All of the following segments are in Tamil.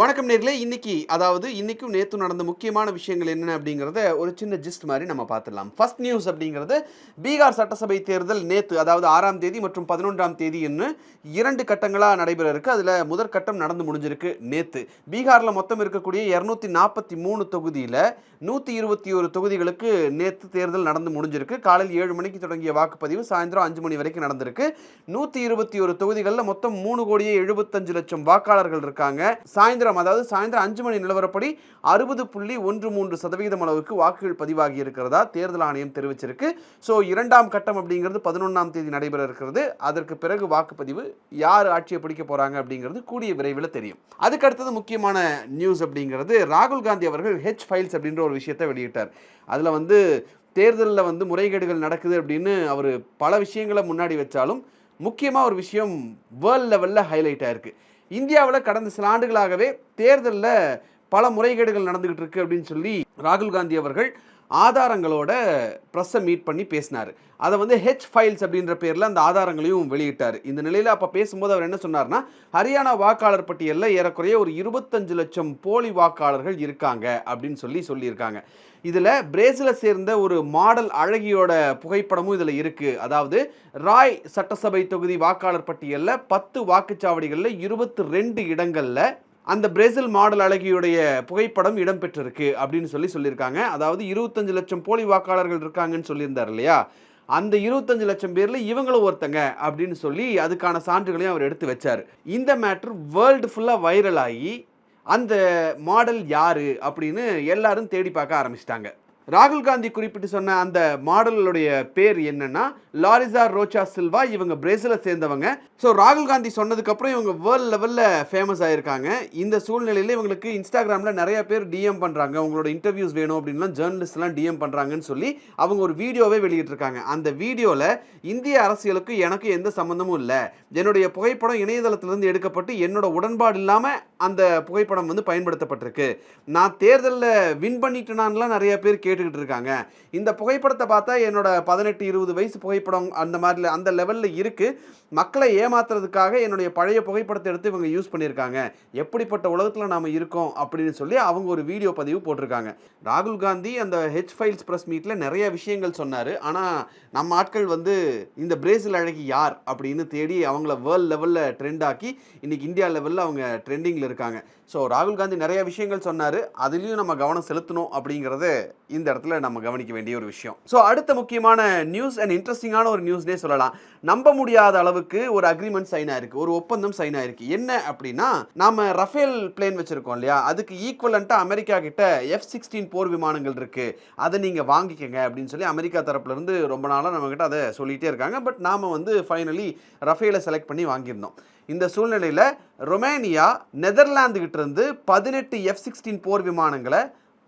வணக்கம் நேர்களே. இன்னைக்கு அதாவது இன்னைக்கும் நேற்று நடந்த முக்கியமான விஷயங்கள் என்னென்ன அப்படிங்கிறத ஒரு சின்ன ஜிஸ்ட் மாதிரி நம்ம பார்த்துடலாம். ஃபர்ஸ்ட் நியூஸ் அப்படிங்கிறது பீகார் சட்டசபை தேர்தல் நேற்று அதாவது ஆறாம் தேதி மற்றும் பதினொன்றாம் தேதி என்று இரண்டு கட்டங்களாக நடைபெற இருக்கு அதில் முதற் கட்டம் நடந்து முடிஞ்சிருக்கு நேற்று பீகாரில் மொத்தம் இருக்கக்கூடிய இரநூத்தி நாற்பத்தி மூணு தொகுதியில் நூற்றி இருபத்தி ஒரு தொகுதிகளுக்கு நேற்று தேர்தல் நடந்து முடிஞ்சிருக்கு. காலையில் ஏழு மணிக்கு தொடங்கிய வாக்குப்பதிவு சாயந்தரம் அஞ்சு மணி வரைக்கும் நடந்திருக்கு. நூற்றி இருபத்தி ஒரு தொகுதிகளில் மொத்தம் மூணு கோடியே எழுபத்தஞ்சு லட்சம் வாக்காளர்கள் இருக்காங்க. சாயந்தரம் அதாவது சாயந்தரம் அஞ்சு மணி நிலவரப்படி அறுபது புள்ளி ஒன்று மூன்று சதவீதம் அளவுக்கு வாக்குகள் பதிவாகி இருக்கிறதா தேர்தல் ஆணையம் தெரிவிச்சிருக்கு. ஸோ இரண்டாம் கட்டம் அப்படிங்கிறது பதினொன்றாம் தேதி நடைபெற இருக்கிறது. அதற்கு பிறகு வாக்குப்பதிவு யார் ஆட்சியை பிடிக்க போகிறாங்க அப்படிங்கிறது கூடிய விரைவில் தெரியும். அதுக்கு அடுத்தது முக்கியமான நியூஸ் அப்படிங்கிறது ராகுல் காந்தி அவர்கள் ஹெச் ஃபைல்ஸ் அப்படின்ற ஒரு விஷயத்தை வெளியிட்டார். அதில் வந்து தேர்தலில் வந்து முறைகேடுகள் நடக்குது அப்படின்னு அவர் பல விஷயங்களை முன்னாடி வச்சாலும் முக்கியமாக ஒரு விஷயம் வேர்ல்ட் லெவலில் ஹைலைட் ஆயிருக்கு. இந்தியாவில் கடந்த சில ஆண்டுகளாகவே தேர்தலில் பல முறைகேடுகள் நடந்துகிட்டு இருக்கு அப்படின்னு சொல்லி ராகுல் காந்தி அவர்கள் ஆதாரங்களோட ப்ரெஸ்ஸை மீட் பண்ணி பேசினார். அதை வந்து ஹெச் ஃபைல்ஸ் அப்படின்ற பேரில் அந்த ஆதாரங்களையும் வெளியிட்டார். இந்த நிலையில் அப்போ பேசும்போது அவர் என்ன சொன்னார்னா ஹரியானா வாக்காளர் பட்டியலில் ஏறக்குறைய ஒரு இருபத்தஞ்சு லட்சம் போலி வாக்காளர்கள் இருக்காங்க அப்படின்னு சொல்லி சொல்லியிருக்காங்க. இதில் பிரேசிலை சேர்ந்த ஒரு மாடல் அழகியோட புகைப்படமும் இதில் இருக்குது அதாவது ராய் சட்டசபை தொகுதி வாக்காளர் பட்டியலில் பத்து வாக்குச்சாவடிகளில் இருபத்தி ரெண்டு இடங்களில் அந்த பிரேசில் மாடல் அழகியுடைய புகைப்படம் இடம்பெற்றிருக்கு அப்படின்னு சொல்லி சொல்லியிருக்காங்க. அதாவது இருபத்தஞ்சு லட்சம் போலி வாக்காளர்கள் இருக்காங்கன்னு சொல்லியிருந்தார் இல்லையா? அந்த இருபத்தஞ்சு லட்சம் பேரில் இவங்களும் ஒருத்தங்க அப்படின்னு சொல்லி அதுக்கான சான்றுகளையும் அவர் எடுத்து வச்சார். இந்த மேட்ரு வேர்ல்டு ஃபுல்லாக வைரல் ஆகி அந்த மாடல் யாரு அப்படின்னு எல்லாரும் தேடி பார்க்க ஆரம்பிச்சிட்டாங்க. ராகுல் காந்தி குறிப்பிட்டு சொன்ன அந்த மாடலுடைய பேர் என்னன்னா லாரிசா ரோச்சா சில்வா. இவங்க பிரேசிலை சேர்ந்தவங்க. ஸோ ராகுல் காந்தி சொன்னதுக்கப்புறம் இவங்க வேர்ல்ட் லெவலில் ஃபேமஸ் ஆயிருக்காங்க. இந்த சூழ்நிலையில் இவங்களுக்கு இன்ஸ்டாகிராமில் நிறைய பேர் டிஎம் பண்ணுறாங்க உங்களோட இன்டர்வியூஸ் வேணும் அப்படின்லாம் ஜேர்னலிஸ்ட்லாம் டிஎம் பண்ணுறாங்கன்னு சொல்லி அவங்க ஒரு வீடியோவே வெளியிட்டிருக்காங்க. அந்த வீடியோவில் இந்திய அரசியலுக்கு எனக்கு எந்த சம்மந்தமும் இல்லை. என்னுடைய புகைப்படம் இணையதளத்திலிருந்து எடுக்கப்பட்டு என்னோட உடன்பாடு இல்லாமல் அந்த புகைப்படம் வந்து பயன்படுத்தப்பட்டிருக்கு. நான் தேர்தலில் வின் பண்ணிட்டேனான்லாம் நிறைய பேர் கேட்டு கேட்டுக்கிட்டு இருக்காங்க. இந்த புகைப்படத்தை பார்த்தா என்னோட பதினெட்டு இருபது வயசு புகைப்படம் அந்த மாதிரி அந்த லெவலில் இருக்குது மக்களை ஏமாத்துறதுக்காக என்னுடைய பழைய புகைப்படத்தை எடுத்து இவங்க யூஸ் பண்ணியிருக்காங்க. எப்படிப்பட்ட உலகத்தில் நாம் இருக்கோம் அப்படின்னு சொல்லி அவங்க ஒரு வீடியோ பதிவு போட்டிருக்காங்க. ராகுல் காந்தி அந்த ஹெச் ஃபைல்ஸ் ப்ரெஸ் மீட்டில் நிறைய விஷயங்கள் சொன்னார். ஆனால் நம்ம ஆட்கள் வந்து இந்த பிரேசில் அழகி யார் அப்படின்னு தேடி அவங்கள வேர்ல்ட் லெவலில் ட்ரெண்ட் ஆக்கி இன்றைக்கி இந்தியா லெவலில் அவங்க ட்ரெண்டிங்கில் இருக்காங்க. ஸோ ராகுல் காந்தி நிறைய விஷயங்கள் சொன்னார். அதுலேயும் நம்ம கவனம் செலுத்தணும் அப்படிங்கிறத இந்த இடத்துல நம்ம கவனிக்க வேண்டிய ஒரு விஷயம். ஸோ அடுத்த முக்கியமான நியூஸ் அண்ட் இன்ட்ரெஸ்டிங்கான ஒரு நியூஸ்னே சொல்லலாம். நம்ப முடியாத அளவுக்கு ஒரு அக்ரிமெண்ட் சைன் ஆயிருக்கு ஒரு ஒப்பந்தம் சைன் ஆயிருக்கு. என்ன அப்படின்னா நாம ரஃபேல் பிளேன் வச்சிருக்கோம் இல்லையா? அதுக்கு ஈக்குவலண்ட்டாக அமெரிக்கா கிட்ட எஃப் சிக்ஸ்டீன் போர் விமானங்கள் இருக்கு. அதை நீங்கள் வாங்கிக்கங்க அப்படின்னு சொல்லி அமெரிக்கா தரப்புல இருந்து ரொம்ப நாளாக நம்மக்கிட்ட அதை சொல்லிகிட்டே இருக்காங்க. பட் நாம வந்து ஃபைனலி ரஃபேலை செலக்ட் பண்ணி வாங்கியிருந்தோம். இந்த சூழ்நிலையில் ரொமேனியா நெதர்லாந்து கிட்ட இருந்து பதினெட்டு எஃப் சிக்ஸ்டீன் போர் விமானங்களை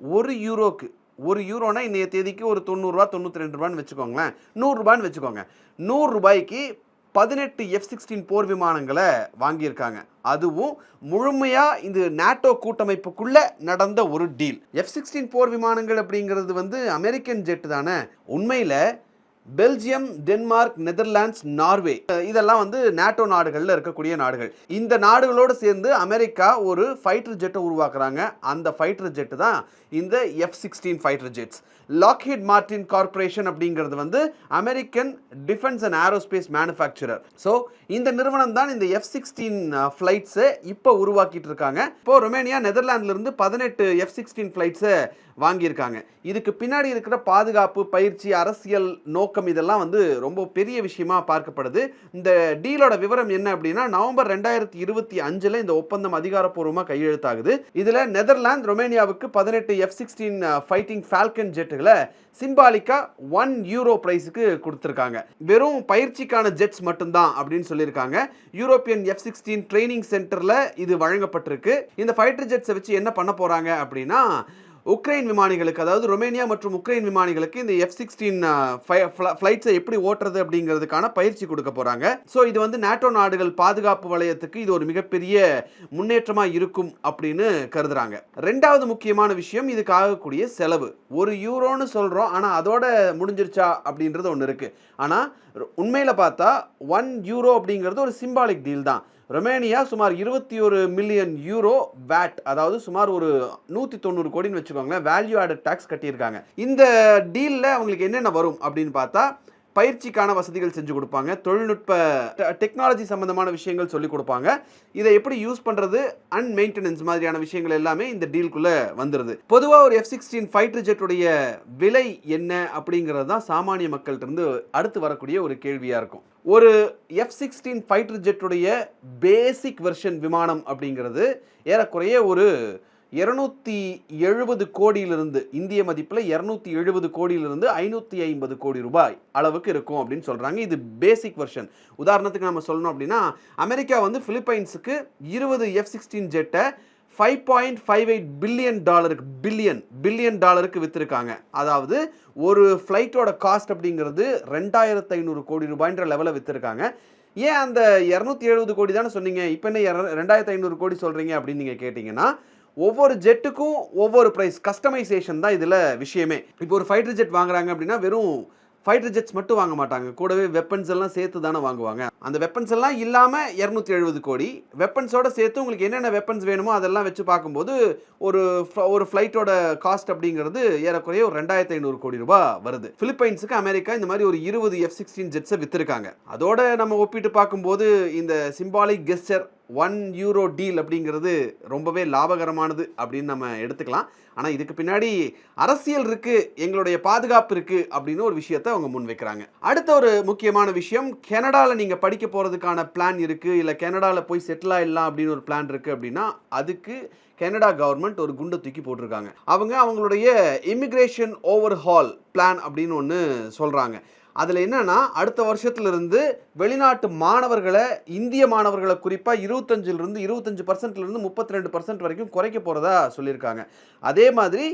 ஒரு யூரோக்கு ஒரு யூரோனா இன்றைய தேதிக்கு ஒரு தொண்ணூறுரூவா தொண்ணூற்றி ரெண்டு ரூபான்னு வச்சுக்கோங்களேன். நூறுரூபான்னு வச்சுக்கோங்க. நூறுரூபாய்க்கு பதினெட்டு எஃப் சிக்ஸ்டீன் போர் விமானங்களை வாங்கியிருக்காங்க. அதுவும் முழுமையாக இந்த நாட்டோ கூட்டமைப்புக்குள்ளே நடந்த ஒரு டீல். எஃப் சிக்ஸ்டீன் போர் விமானங்கள் அப்படிங்கிறது வந்து அமெரிக்கன் ஜெட் தானே. உண்மையில் பெல்ஜியம் டென்மார்க் நெதர்லாண்ட்ஸ் நார்வே. இதெல்லாம் வந்து நாட்டோ நாடுகளில் இருக்கக்கூடிய நாடுகள். இந்த நாடுகளோடு சேர்ந்து அமெரிக்கா ஒரு ஃபைட்டர் ஜெட்டை உருவாக்குறாங்க. அந்த ஃபைட்டர் ஜெட்டு தான் இந்த F sixteen fighter jets Lockheed Martin corporation அப்படிங்கிறது வந்து American defence and aerospace manufacturer so இந்த நிறுவனம் தான் இந்த எஃப் சிக்ஸ்டீன் ஃப்ளைட்ஸை இப்போ உருவாக்கிட்டு இருக்காங்க இப்போ ரொமேனியா நெதர்லாந்துலேருந்து பதினெட்டு எஃப் சிக்ஸ்டீன் ஃப்ளைட்ஸை வாங்கியிருக்காங்க. இதுக்கு பின்னாடி இருக்கிற பாதுகாப்பு பயிற்சி அரசியல் நோக்கம் இதெல்லாம் வந்து ரொம்ப பெரிய விஷயமா பார்க்கப்படுது. இந்த டீலோட விவரம் என்ன அப்படின்னா நவம்பர் ரெண்டாயிரத்தி இருபத்தி அஞ்சில் இந்த ஒப்பந்தம் அதிகாரப்பூர்வமாக கையெழுத்தாகுது. இதில் நெதர்லாந்து ரொமேனியாவுக்கு பதினெட்டு F sixteen fighting falcon jet ஜெட்டுகளை சிம்பாலிக்கா ஒன் யூரோ ப்ரைஸுக்கு கொடுத்துருக்காங்க. வெறும் பயிற்சிக்கான ஜெட்ஸ் மட்டும்தான் அப்படின்னு சொல்லியிருக்காங்க. யூரோப்பியன் எஃப் சிக்ஸ்டீன் ட்ரைனிங் சென்டரில் இது வழங்கப்பட்டிருக்கு. இந்த ஃபைட்டர் ஜெட்ஸை வச்சு என்ன பண்ண போகிறாங்க அப்படின்னா உக்ரைன் விமானிகளுக்கு அதாவது ரொமேனியா மற்றும் உக்ரைன் விமானிகளுக்கு இந்த எஃப் சிக்ஸ்டீன் ஃப்ளைட்ஸை எப்படி ஓட்டுறது அப்படிங்கிறதுக்கான பயிற்சி கொடுக்க போகிறாங்க ஸோ இது வந்து நாட்டோ நாடுகள் பாதுகாப்பு வலயத்துக்கு இது ஒரு மிகப்பெரிய முன்னேற்றமாக இருக்கும் அப்படின்னு கருதுறாங்க. ரெண்டாவது முக்கியமான விஷயம் இதுக்கு ஆகக்கூடிய செலவு. ஒரு யூரோன்னு சொல்கிறோம் ஆனால் அதோட முடிஞ்சிருச்சா அப்படின்றது ஒன்று இருக்குது ஆனால் உண்மையில் பார்த்தா ஒன் யூரோ அப்படிங்கிறது ஒரு சிம்பாலிக் டீல் தான். ரொமேனியா சுமார் இருபத்தி ஒரு மில்லியன் யூரோ வேட் அதாவது சுமார் ஒரு நூற்றி தொண்ணூறு கோடின்னு வச்சுக்கோங்களேன் வேல்யூ ஆடட் டேக்ஸ் கட்டியிருக்காங்க. இந்த டீலில் அவங்களுக்கு என்னென்ன வரும் அப்படின்னு பார்த்தா பயிற்சிக்கான வசதிகள் செஞ்சு கொடுப்பாங்க தொழில்நுட்ப டெக்னாலஜி சம்மந்தமான விஷயங்கள் சொல்லிக் கொடுப்பாங்க. இதை எப்படி யூஸ் பண்ணுறது அண்ட் மெயின்டெனன்ஸ் மாதிரியான விஷயங்கள் எல்லாமே இந்த டீலுக்குள்ளே வந்துடுது பொதுவாக ஒரு எஃப் சிக்ஸ்டீன் ஃபைட்டர் ஜெட்டுடைய விலை என்ன அப்படிங்கிறது தான் சாமானிய மக்கள்கிட்ட இருந்து அடுத்து வரக்கூடிய ஒரு கேள்வியாக இருக்கும். ஒரு எஃப் சிக்ஸ்டீன் ஃபைட்டர் ஜெட்டுடைய பேசிக் வெர்ஷன் விமானம் அப்படிங்கிறது ஏறக்குறைய ஒரு இருநூத்தி எழுபது கோடியிலிருந்து இந்திய மதிப்பில் இரநூத்தி எழுபது கோடியிலிருந்து ஐநூற்றி ஐம்பது கோடி ரூபாய் அளவுக்கு இருக்கும் அப்படின்னு சொல்கிறாங்க இது பேசிக் வெர்ஷன் உதாரணத்துக்கு நம்ம சொல்லணும் அப்படின்னா அமெரிக்கா வந்து ஃபிலிப்பைன்ஸுக்கு இருபது F sixteen ஜெட்டை five point five eight billion டாலருக்கு பில்லியன் பில்லியன் டாலருக்கு விற்றுருக்காங்க அதாவது ஒரு ஃப்ளைட்டோட காஸ்ட் அப்படிங்கிறது ரெண்டாயிரத்து ஐநூறு கோடி ரூபாய்ன்ற லெவலில் விற்றுருக்காங்க ஏன் அந்த இரநூத்தி எழுபது கோடி தானே சொன்னீங்க? இப்போ என்ன இர- ரெண்டாயிரத்து ஐநூறு கோடி சொல்கிறீங்க அப்படின்னு நீங்கள் கேட்டிங்கன்னா ஒவ்வொரு ஜெட்டுக்கும் ஒவ்வொரு ப்ரைஸ் கஸ்டமைசேஷன் தான் இதில் விஷயமே. இப்போ ஒரு ஃபைட்டர் ஜெட் வாங்குறாங்க அப்படின்னா வெறும் ஃபைட்டர் ஜெட்ஸ் மட்டும் வாங்க மாட்டாங்க. கூடவே வெப்பன்ஸ் எல்லாம் சேர்த்து தானே வாங்குவாங்க. அந்த வெப்பன்ஸ் எல்லாம் இல்லாமல் இரநூத்தி எழுபது கோடி. வெப்பன்ஸோட சேர்த்து உங்களுக்கு என்னென்ன வெப்பன்ஸ் வேணுமோ அதெல்லாம் வச்சு பார்க்கும்போது ஒரு ஒரு ஃப்ளைட்டோட காஸ்ட் அப்படிங்கிறது ஏறக்குறைய ஒரு ரெண்டாயிரத்தி ஐநூறு கோடி ரூபாய் வருது. பிலிப்பைன்ஸுக்கு அமெரிக்கா இந்த மாதிரி ஒரு இருபது எஃப் சிக்ஸ்டீன் ஜெட்ஸை விற்றுருக்காங்க அதோட நம்ம ஒப்பிட்டு பார்க்கும்போது இந்த symbolic gesture one euro deal அப்படிங்கிறது ரொம்பவே லாபகரமானது அப்படின்னு நம்ம எடுத்துக்கலாம். ஆனால் இதுக்கு பின்னாடி அரசியல் இருக்குது எங்களுடைய பாதுகாப்பு இருக்குது அப்படின்னு ஒரு விஷயத்தை அவங்க முன் வைக்கிறாங்க. அடுத்த ஒரு முக்கியமான விஷயம் கனடாவில் நீங்கள் படிக்க போகிறதுக்கான பிளான் இருக்குது இல்லை கனடாவில் போய் செட்டில் ஆகிடலாம் அப்படின்னு ஒரு பிளான் இருக்குது அப்படின்னா அதுக்கு கனடா கவர்மெண்ட் ஒரு குண்டை தூக்கி போட்டிருக்காங்க. அவங்க அவங்களுடைய இமிக்ரேஷன் ஓவர் ஹால் பிளான் அப்படின்னு ஒன்று சொல்கிறாங்க அதில் என்னன்னா அடுத்த வருஷத்துலேருந்து வெளிநாட்டு மாணவர்களை இந்திய மாணவர்களை குறிப்பாக இருபத்தஞ்சிலிருந்து இருபத்தஞ்சி பர்சன்ட்லேருந்து முப்பத்தி ரெண்டு பர்சன்ட் வரைக்கும் குறைக்க போகிறதா சொல்லியிருக்காங்க. அதே மாதிரி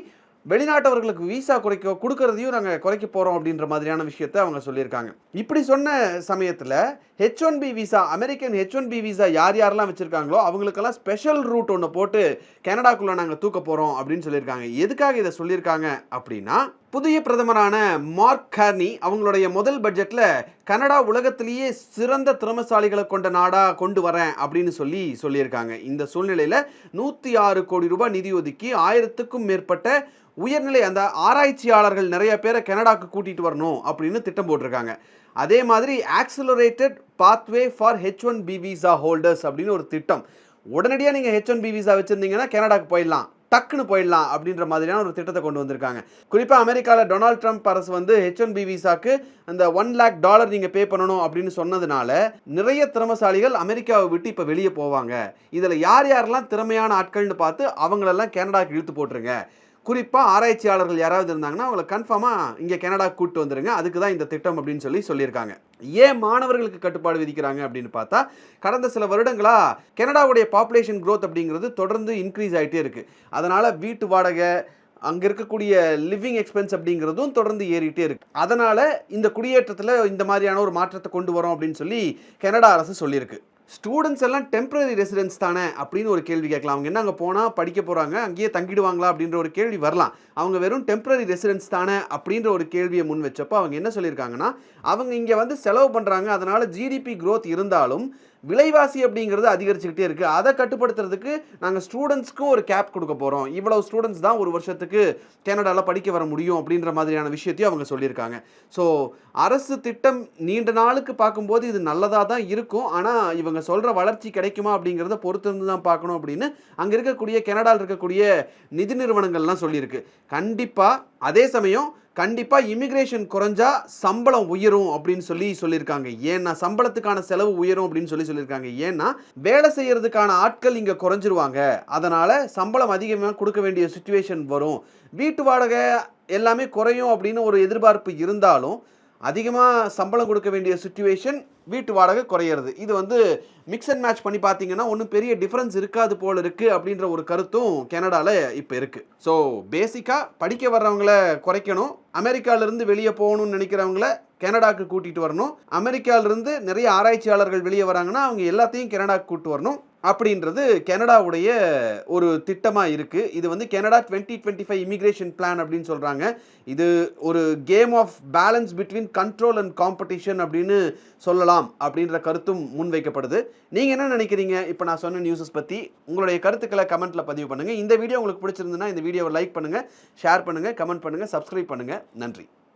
வெளிநாட்டவர்களுக்கு விசா குறைக்க கொடுக்கறதையும் நாங்கள் குறைக்க போகிறோம் அப்படின்ற மாதிரியான விஷயத்தை அவங்க சொல்லியிருக்காங்க. இப்படி சொன்ன சமயத்தில் H one B visa American H one B visa யார் யாரெல்லாம் வச்சுருக்காங்களோ அவங்களுக்கெல்லாம் ஸ்பெஷல் ரூட் ஒன்று போட்டு கனடாக்குள்ளே நாங்கள் தூக்க போகிறோம் அப்படின்னு சொல்லியிருக்காங்க. எதுக்காக இதை சொல்லியிருக்காங்க அப்படின்னா புதிய பிரதமரான மார்க் கார்னி அவங்களுடைய முதல் பட்ஜெட்டில் கனடா உலகத்திலேயே சிறந்த திறமசாலிகளை கொண்ட நாடாக கொண்டு வரேன் அப்படின்னு சொல்லி சொல்லியிருக்காங்க. இந்த சூழ்நிலையில் நூற்றி ஆறு கோடி ரூபாய் நிதி ஒதுக்கி ஆயிரத்துக்கும் மேற்பட்ட உயர்நிலை அந்த ஆராய்ச்சியாளர்கள் நிறைய பேரை கனடாவுக்கு கூட்டிகிட்டு வரணும் அப்படின்னு திட்டம் போட்டிருக்காங்க. அதே மாதிரி accelerated pathway for H one B visa holders அப்படின்னு ஒரு திட்டம். உடனடியாக நீங்கள் ஹெச் ஒன் பி விசா வச்சுருந்தீங்கன்னா கனடாவுக்கு போயிடலாம். டக்குன்னு போயிடலாம் அப்படின்ற மாதிரியான ஒரு திட்டத்தை கொண்டு வந்திருக்காங்க. குறிப்பாக அமெரிக்காவில் டொனால்ட் ட்ரம்ப் அரசு வந்து ஹெச் ஒன் பி விசாக்கு அந்த ஒன் லேக் டாலர் நீங்கள் பே பண்ணணும் அப்படின்னு சொன்னதுனால நிறைய திறமசாலிகள் அமெரிக்காவை விட்டு இப்போ வெளியே போவாங்க. இதில் யார் யாரெல்லாம் திறமையான ஆட்கள்னு பார்த்து அவங்களெல்லாம் கனடாவுக்கு இழுத்து போட்டுருங்க. குறிப்பாக ஆராய்ச்சியாளர்கள் யாராவது இருந்தாங்கன்னா அவங்கள கன்ஃபார்மாக இங்கே கனடா கூப்பிட்டு வந்துருங்க. அதுக்கு தான் இந்த திட்டம் அப்படின்னு சொல்லி சொல்லியிருக்காங்க. ஏன் மாணவர்களுக்கு கட்டுப்பாடு விதிக்கிறாங்க அப்படின்னு பார்த்தா கடந்த சில வருடங்களாக கனடாவுடைய பாப்புலேஷன் க்ரோத் அப்படிங்கிறது தொடர்ந்து இன்க்ரீஸ் ஆகிட்டே இருக்குது அதனால் வீட்டு வாடகை அங்கே இருக்கக்கூடிய லிவிங் எக்ஸ்பென்ஸ் அப்படிங்கிறதும் தொடர்ந்து ஏறிட்டே இருக்கு. அதனால் இந்த குடியேற்றத்தில் இந்த மாதிரியான ஒரு மாற்றத்தை கொண்டு வரோம் அப்படின்னு சொல்லி கனடா அரசு சொல்லியிருக்கு. ஸ்டூடெண்ட்ஸ் எல்லாம் டெம்பரரி ரெசிடென்ஸ் தானே அப்படின்னு ஒரு கேள்வி கேட்கலாம். அவங்க என்ன அங்கே போனால் படிக்க போகிறாங்க அங்கேயே தங்கிடுவாங்களா அப்படின்ற ஒரு கேள்வி வரலாம். அவங்க வெறும் டெம்பரரி ரெசிடென்ஸ் தானே அப்படின்ற ஒரு கேள்வியை முன் வச்சப்போ அவங்க என்ன சொல்லியிருக்காங்கன்னா அவங்க இங்கே வந்து செலவு பண்ணுறாங்க அதனால் ஜிடிபி க்ரோத் இருந்தாலும் விலைவாசி அப்படிங்கிறது அதிகரிச்சுக்கிட்டே இருக்குது அதை கட்டுப்படுத்துறதுக்கு நாங்கள் ஸ்டூடெண்ட்ஸ்க்கும் ஒரு கேப் கொடுக்க போகிறோம் இவ்வளோ ஸ்டூடெண்ட்ஸ் தான் ஒரு வருஷத்துக்கு கனடாவில் படிக்க வர முடியும் அப்படின்ற மாதிரியான விஷயத்தையும் அவங்க சொல்லியிருக்காங்க. ஸோ அரசு திட்டம் நீண்ட நாளுக்கு பார்க்கும்போது இது நல்லதாக தான் இருக்கும். ஆனால் இவங்க சொல்கிற வளர்ச்சி கிடைக்குமா அப்படிங்கிறத பொறுத்திருந்து தான் பார்க்கணும் அப்படின்னு அங்கே இருக்கக்கூடிய கனடாவில் இருக்கக்கூடிய நிதி நிறுவனங்கள்லாம் சொல்லியிருக்கு. கண்டிப்பாக அதே சமயம் கண்டிப்பாக இமிக்ரேஷன் குறைஞ்சா சம்பளம் உயரும் அப்படின்னு சொல்லி சொல்லியிருக்காங்க. ஏன்னா சம்பளத்துக்கான செலவு உயரும் அப்படின்னு சொல்லி சொல்லியிருக்காங்க. ஏன்னா வேலை செய்கிறதுக்கான ஆட்கள் இங்கே குறைஞ்சிருவாங்க. அதனால் சம்பளம் அதிகமாக கொடுக்க வேண்டிய சுச்சுவேஷன் வரும். வீட்டு வாடகை எல்லாமே குறையும் அப்படின்னு ஒரு எதிர்பார்ப்பு இருந்தாலும் அதிகமாக சம்பளம் கொடுக்க வேண்டிய சுச்சுவேஷன் வீட்டு வாடகை குறையிறது. இது வந்து மிக்ஸ் அண்ட் மேட்ச் பண்ணி பார்த்தீங்கன்னா ஒன்றும் பெரிய டிஃப்ரென்ஸ் இருக்காது போல் இருக்குது அப்படின்ற ஒரு கருத்தும் கனடாவில் இப்போ இருக்குது ஸோ பேசிக்காக படிக்க வர்றவங்கள குறைக்கணும். அமெரிக்காவிலேருந்து வெளியே போகணும்னு நினைக்கிறவங்கள கனடாவுக்கு கூட்டிகிட்டு வரணும். அமெரிக்காவிலேருந்து நிறைய ஆராய்ச்சியாளர்கள் வெளியே வராங்கன்னா அவங்க எல்லாத்தையும் கனடாவுக்கு கூட்டு வரணும். அப்படின்றது கனடாவுடைய ஒரு திட்டமாக இருக்குது இது வந்து Canada twenty twenty five immigration plan அப்படின்னு சொல்கிறாங்க இது ஒரு game of balance between control and competition அப்படின்னு சொல்லலாம் அப்படின்ற கருத்தும் முன்வைக்கப்படுது. நீங்கள் என்ன நினைக்கிறீங்க? இப்போ நான் சொன்ன நியூஸஸ் பற்றி உங்களுடைய கருத்துக்களை கமெண்ட்டில் பதிவு பண்ணுங்கள் இந்த வீடியோ உங்களுக்கு பிடிச்சிருந்துன்னா இந்த வீடியோவை லைக் பண்ணுங்கள் ஷேர் பண்ணுங்கள் கமெண்ட் பண்ணுங்கள் சப்ஸ்கிரைப் பண்ணுங்கள் நன்றி.